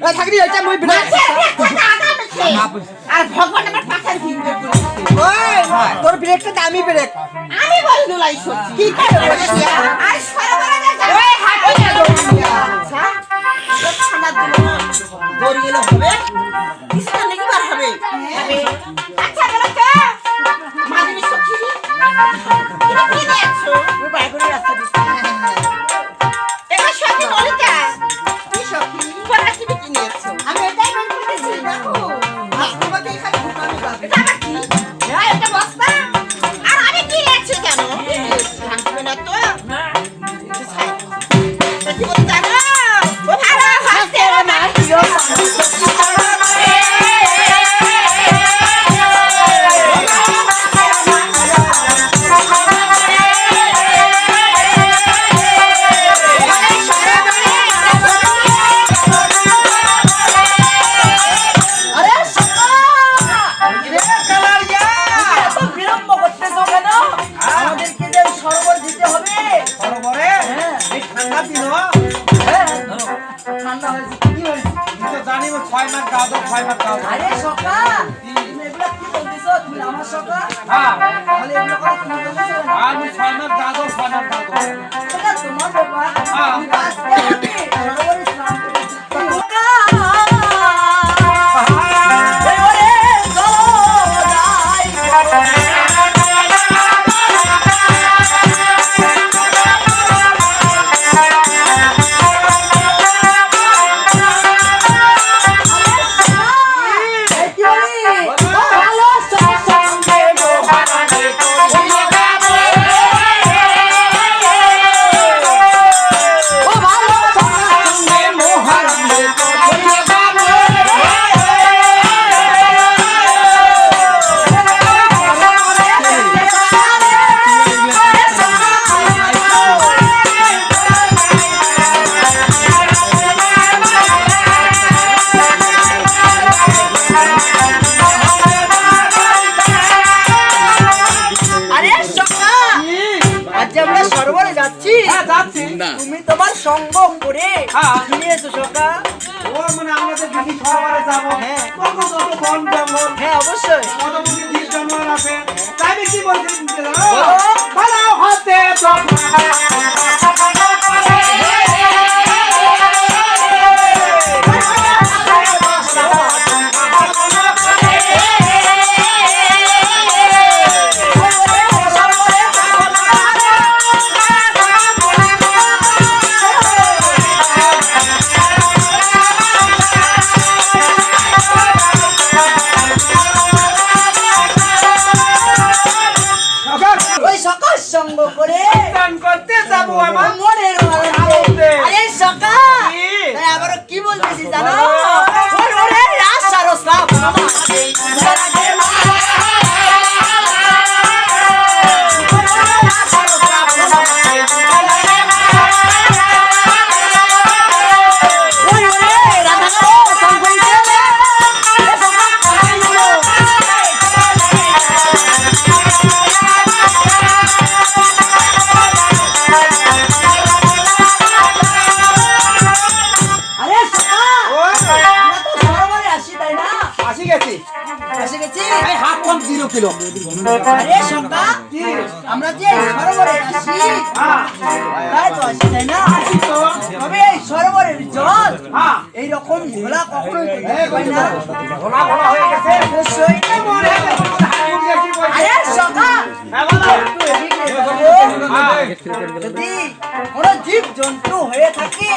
থাকবি এটা মই বিনা আর ভগবান আমার পাখার ভিঙ্গে ওই তোর ব্রেকটা দামি ব্রেক আমি বল দুলাই কি করে আর সরবরা যা ওই হাঁটি না দৌড়িয়া আচ্ছা। ঠান্ডা দিল দৌড়ি গেলে হবে। হবে। ঠান্ডা হ্যাঁ হয়েছে, কি হয়েছে? জানি ছয় মাস গাও দাও ছয় মাস গাও আরে সকা আমি ছয় মাস দাও ছয় মাস দাও তোমার ব্যাপার হ্যাঁ যাচ্ছি। তুমি তোমার সঙ্গ করে হ্যাঁ। ফিরে এসো সকা ও মানে আমাদের দিদি সবারে যাব হ্যাঁ। কত কত বন জঙ্গল। হ্যাঁ অবশ্যই। কত বুঝি জীব জঙ্গল আছে। তাই কি বলছেন ভালো হতে তো সকাল সঙ্গ করে স্নান করতে যাব আমার মনের। আরে সকাল কি? আবার কি বলতেছি জানো। ওরে শ্রাবণ এসে গেছি এই হাফ কম জিরো কিলো আরে সকা আমরা যে সরোবরে আসি হ্যাঁ তাই তো আসি তাই না তবে এই সরোবরের জল এইরকম ঘোলা কখনোই তো না ঘোলা ঘোলা গেছে অবশ্যই হাত মুখ দেখি বলছি। আরে সকা বলো। একটু এদিকে এসো। যদি কোনো জীব জন্তু হয়ে থাকে